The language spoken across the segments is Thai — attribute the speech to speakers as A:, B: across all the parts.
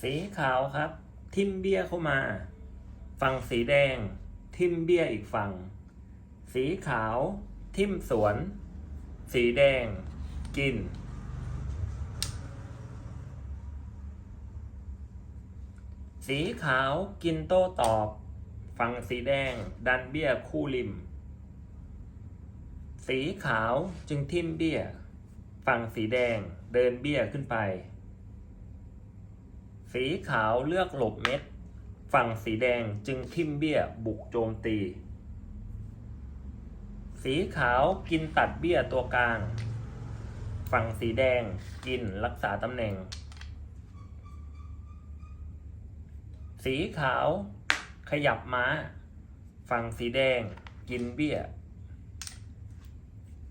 A: สีขาวครับ ทิมเบี้ยเข้ามา ฝั่งสีแดง ทิมเบี้ยอีกฝั่ง สีขาว ทิมสวน สีแดง กิน สีขาวกินโต้ตอบ ฝั่งสีแดง ดันเบี้ยคู่ริม สีขาวจึงทิมเบี้ย ฝั่งสีแดงเดินเบี้ยขึ้นไป สีขาวเลือกหลบเม็ด ฝั่งสีแดงจึงทิมเบี้ยบุกโจมตี สีขาวกินตัดเบี้ยตัวกลาง ฝั่งสีแดงกินรักษาตำแหน่ง สีขาวขยับม้า ฝั่งสีแดงกินเบี้ย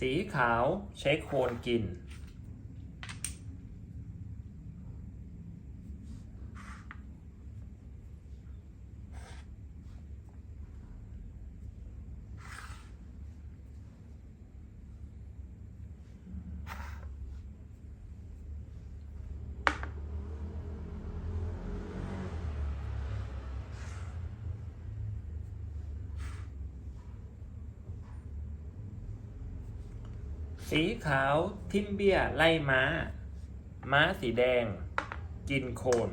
A: สีขาวใช้โคนกิน สีขาวทิมเบียไล่ม้า ม้าสีแดง กินโคน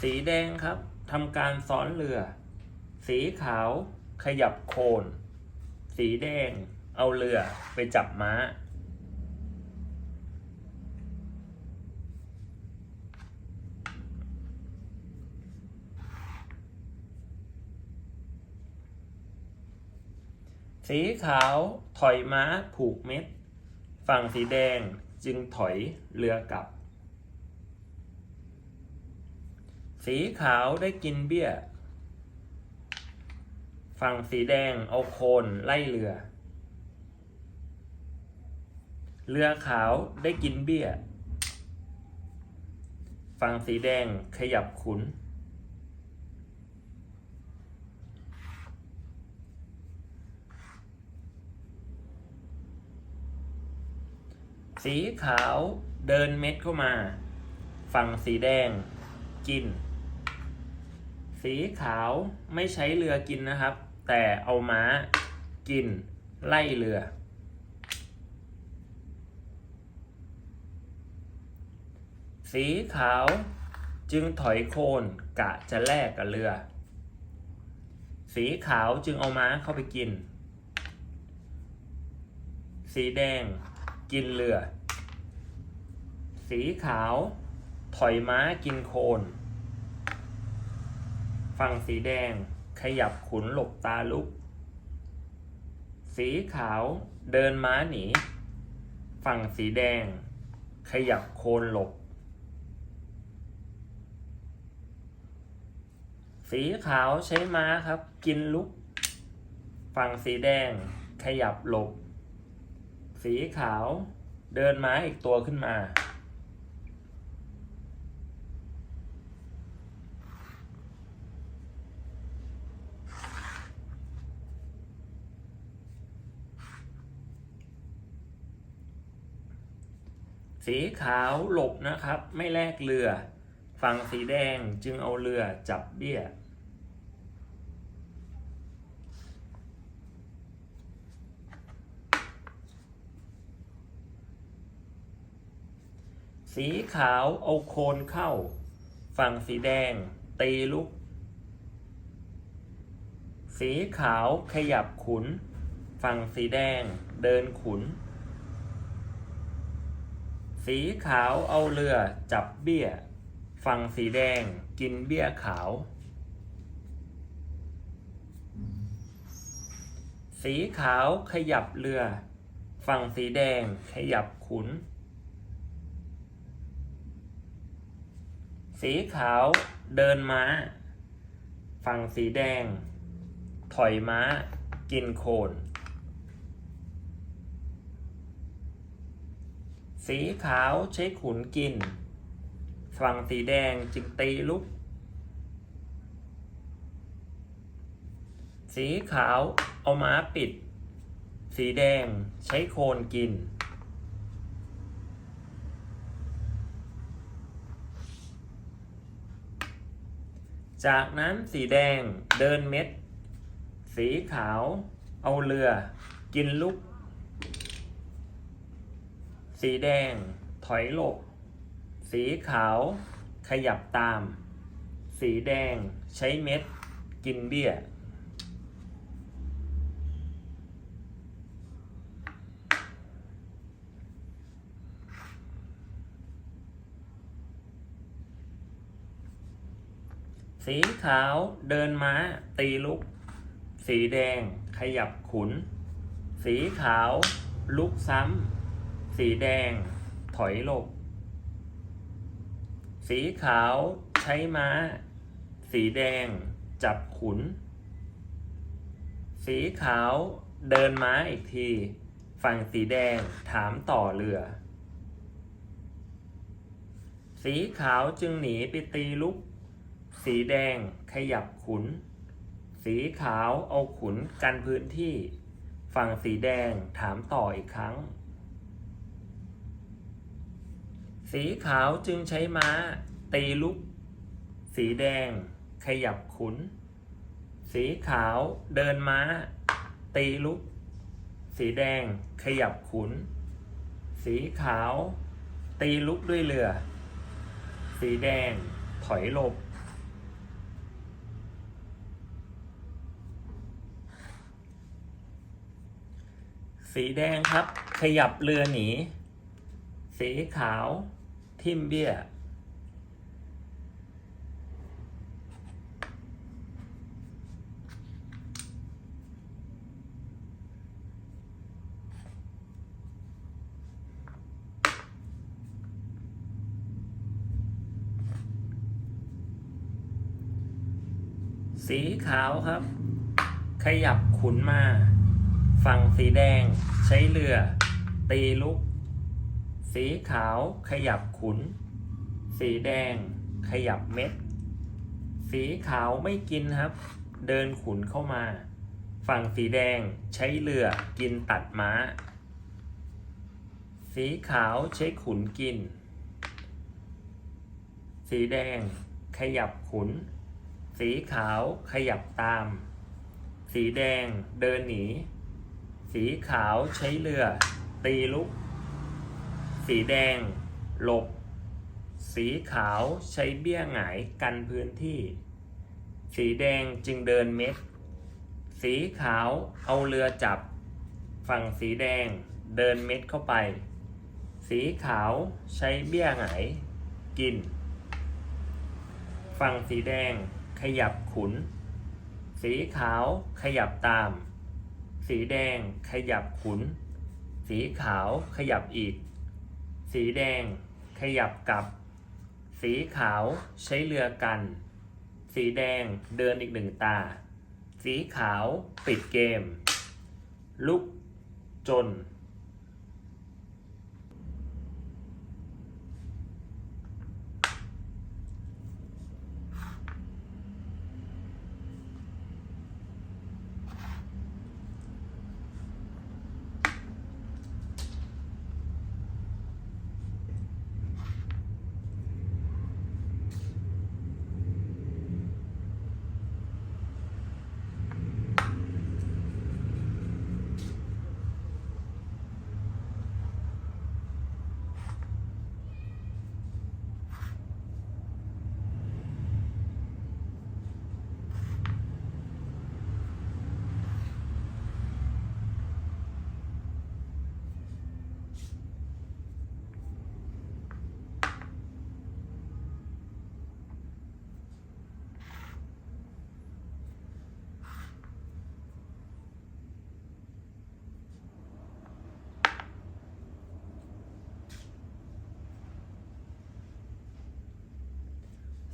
A: สีแดงครับทำการซ้อนเรือ สีขาวขยับโคน สีแดงเอาเรือไปจับม้า สีขาวถอยม้าผูกเม็ด ฝั่งสีแดงจึงถอยเรือกลับ สีขาวได้กินเบี้ย ฝั่งสีแดงเอาโคนไล่เรือ เรือขาวได้กินเบี้ย ฝั่งสีแดงขยับขุน สีขาวเดินเม็ดเข้ามา ฝั่งสีแดงกิน สีขาวไม่ใช้เรือกินนะครับ แต่เอาม้ากิน ไล่เรือ สีขาวจึงถอยโคนกะจะแลกกับเรือ สีขาวจึงเอาม้าเข้าไปกิน สีแดง กินเรือ สีขาว ถอยม้ากินโคน ฝั่งสีแดง ขยับขุนหลบตาลุก สีขาว เดินม้าหนี ฝั่งสีแดง ขยับโคนหลบ สีขาวใช้ม้าครับ กินลุก ฝั่งสีแดง ขยับหลบ สีขาว เดินม้าอีกตัวขึ้นมา สีขาวหลบนะครับ ไม่แลกเรือ ฝั่งสีแดงจึงเอาเรือจับเบี้ย สีขาวเอาโคนเข้า ฝั่งสีแดง ตีลุก สีขาวขยับขุน ฝั่งสีแดง เดินขุน สีขาวเอาเรือจับเบี้ย ฝั่งสีแดงกินเบี้ยขาว สีขาวขยับเรือ ฝั่งสีแดงขยับขุน สีขาวเดินม้า ฝั่งสีแดง ถอยม้า กินโคน สีขาวใช้ขุนกิน ฝั่งสีแดงจึงตีลุก สีขาวเอาม้าปิด สีแดงใช้โคนกิน จากนั้นสีแดงเดินเม็ด สีขาวเอาเรือ กินลูก สีแดงถอยหลบ สีขาวขยับตาม สีแดงใช้เม็ด กินเบี้ย สีขาวเดินม้า ตีลุก สีแดงขยับขุน สีขาวลุกซ้ำ สีแดงถอยหลบ สีขาวใช้ม้า สีแดงจับขุน สีขาวเดินม้าอีกที ฝั่งสีแดงถามต่อเรือ สีขาวจึงหนีไปตีลุก สีแดงขยับขุน สีขาวเอาขุนกันพื้นที่ ฝั่งสีแดงถามต่ออีกครั้ง สีขาวจึงใช้ม้า ตีลุก สีแดงขยับขุน สีขาวเดินม้า ตีลุก สีแดงขยับขุน สีขาว ตีลุกด้วยเรือ สีแดงถอยหลบ สีแดงครับ ขยับเรือหนี สีขาว ทิมเบี้ย สีขาวครับ ขยับขุนมา ฝั่งสีแดง ใช้เรือ ตีลุก สีขาว ขยับขุน สีแดง ขยับเม็ด สีขาวไม่กินครับ เดินขุนเข้ามา ฝั่งสีแดงใช้เรือกินตัดม้า สีขาวใช้ขุนกิน สีแดง ขยับขุน สีขาวขยับตาม สีแดงเดินหนี สีขาวใช้เรือ ตีลุก สีแดง หลบ สีขาวใช้เบี้ยหงายกันพื้นที่ สีแดงจึงเดินเม็ด สีขาวเอาเรือจับ ฝั่งสีแดงเดินเม็ดเข้าไป สีขาวใช้เบี้ยหงายกิน ฝั่งสีแดงขยับขุน สีขาวขยับตาม สีแดงขยับขุน สีขาวขยับอีก สีแดงขยับกลับ สีขาวใช้เรือกัน สีแดงเดินอีกหนึ่งตา สีขาวปิดเกม ลุกจน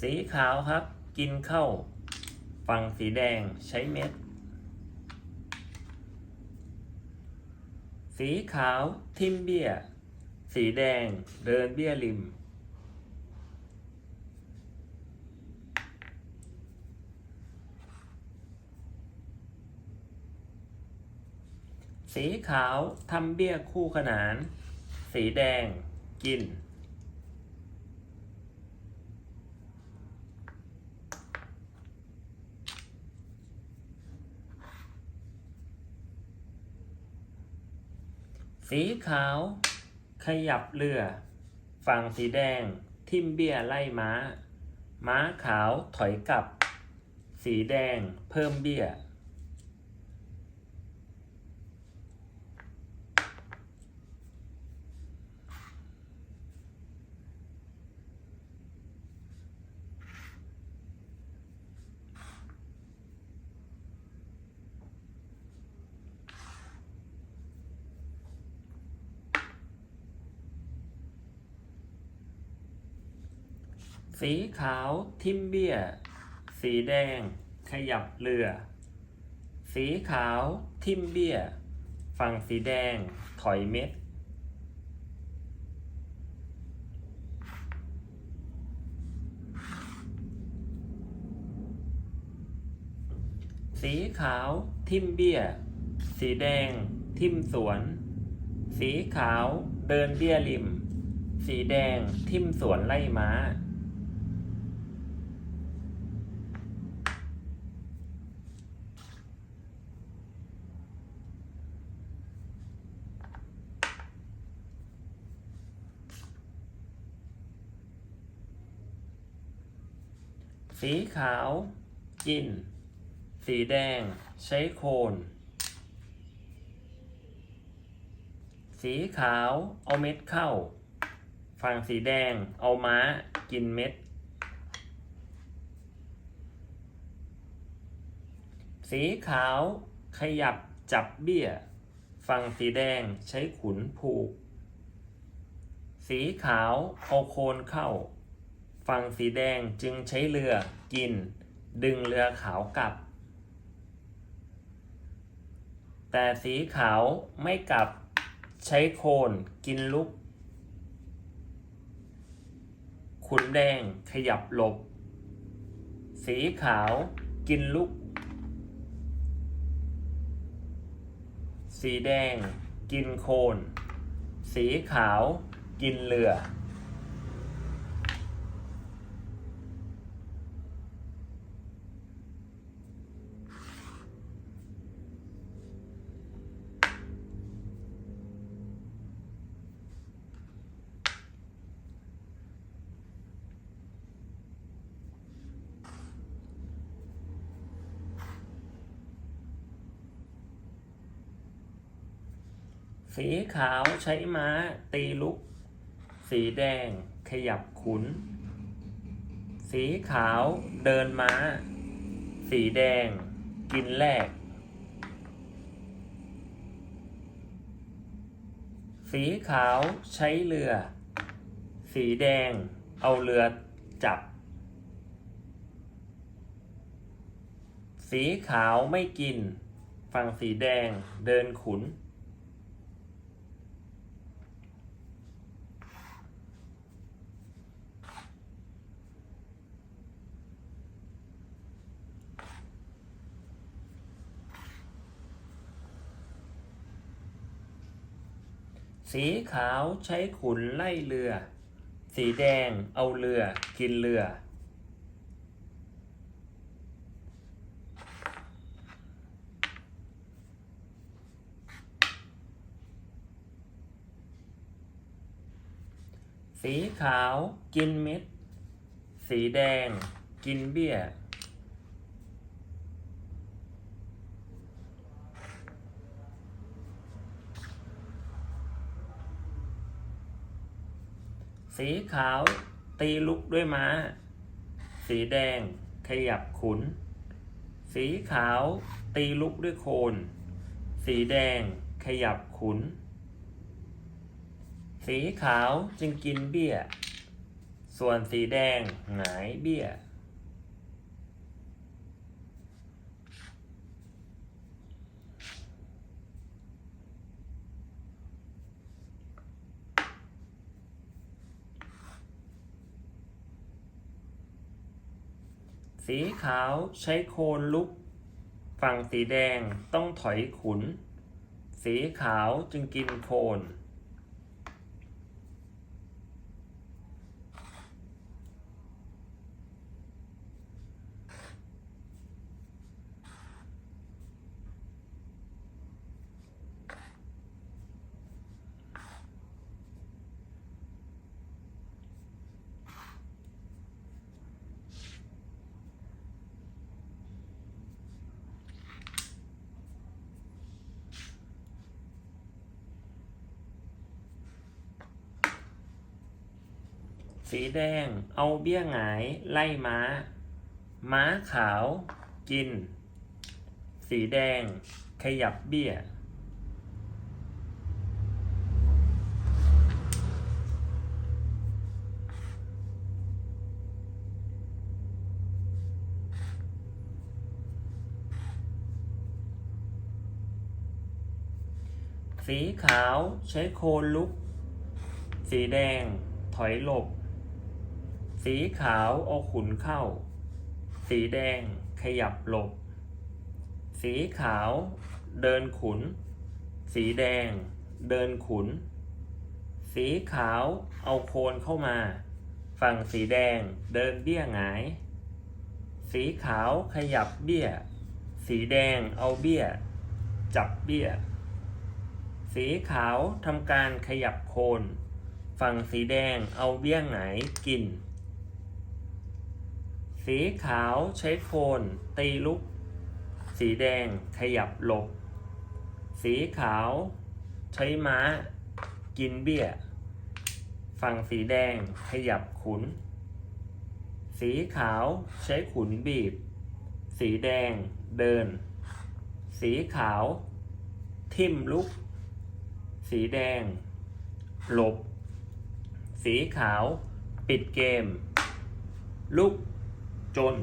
A: สีขาวครับ กินเข้า ฝั่งสีแดงใช้เม็ด สีขาวทิมเบี้ย สีแดงเดินเบี้ยริม สีขาวทำเบี้ยคู่ขนาน สีแดงกิน สีขาว ขยับเรือ ฝั่งสีแดง ทิมเบี้ยไล่ม้า ม้าขาวถอยกลับ สีแดงเพิ่มเบี้ย สีขาวทิมเบีย สีแดง ขยับเรือ สีขาวทิมเบีย ฝั่งสีแดง ถอยเม็ด สีขาวทิมเบีย สีแดง ทิมสวน สีขาวเดินเบี้ยริม สีแดงทิมสวนไล่ม้า สีขาวกิน สีแดงใช้โคน สีขาวเอาเม็ดเข้า ฝั่งสีแดงเอาม้ากินเม็ด สีขาวขยับจับเบี้ย ฝั่งสีแดงใช้ขุนผูก สีขาวเอาโคนเข้า ฝั่งสีแดงจึงใช้เรือกิน ดึงเรือขาวกลับ แต่สีขาวไม่กลับใช้โคนกินลุก ขุนแดงขยับหลบ สีขาวกินลุก สีแดงกินโคน สีขาวกินเรือ สีขาวใช้ม้า ตีลุก สีแดง ขยับขุน สีขาวเดินม้า สีแดง กินแลกสีขาวใช้เรือ สีแดง เอาเรือจับ สีขาวไม่กิน ฝั่งสีแดงเดินขุน สีขาวใช้ขุนไล่เรือ สีแดงเอาเรือ กินเรือ สีขาวกินเม็ด สีแดงกินเบี้ย สีขาวตีลุกด้วยม้า สีแดงขยับขุน สีขาวตีลุกด้วยโคน สีแดงขยับขุน สีขาวจึงกินเบี้ย ส่วนสีแดงหงายเบี้ย สีขาวใช้โคนลุก ฝั่งสีแดงต้องถอยขุน สีขาวจึงกินโคน สีแดง เอาเบี้ยหงาย ไล่ม้า ม้าขาว กิน สีแดง ขยับเบี้ย สีขาวใช้โคนลุก สีแดงถอยหลบ สีขาวเอาขุนเข้า สีแดงขยับหลบ สีขาวเดินขุน สีแดงเดินขุน สีขาวเอาโคนเข้ามา ฝั่งสีแดงเดินเบี้ยหงาย สีขาวขยับเบี้ย สีแดงเอาเบี้ย จับเบี้ย สีขาวทำการขยับโคน ฝั่งสีแดงเอาเบี้ยหงายกิน สีขาวใช้โคนตีลุก สีแดงขยับหลบ สีขาวใช้ม้า กินเบี้ย ฝั่งสีแดงขยับขุน สีขาวใช้ขุนบีบ สีแดงเดิน สีขาว ทิ่มลุก สีแดง หลบ สีขาว ปิดเกม ลุก จน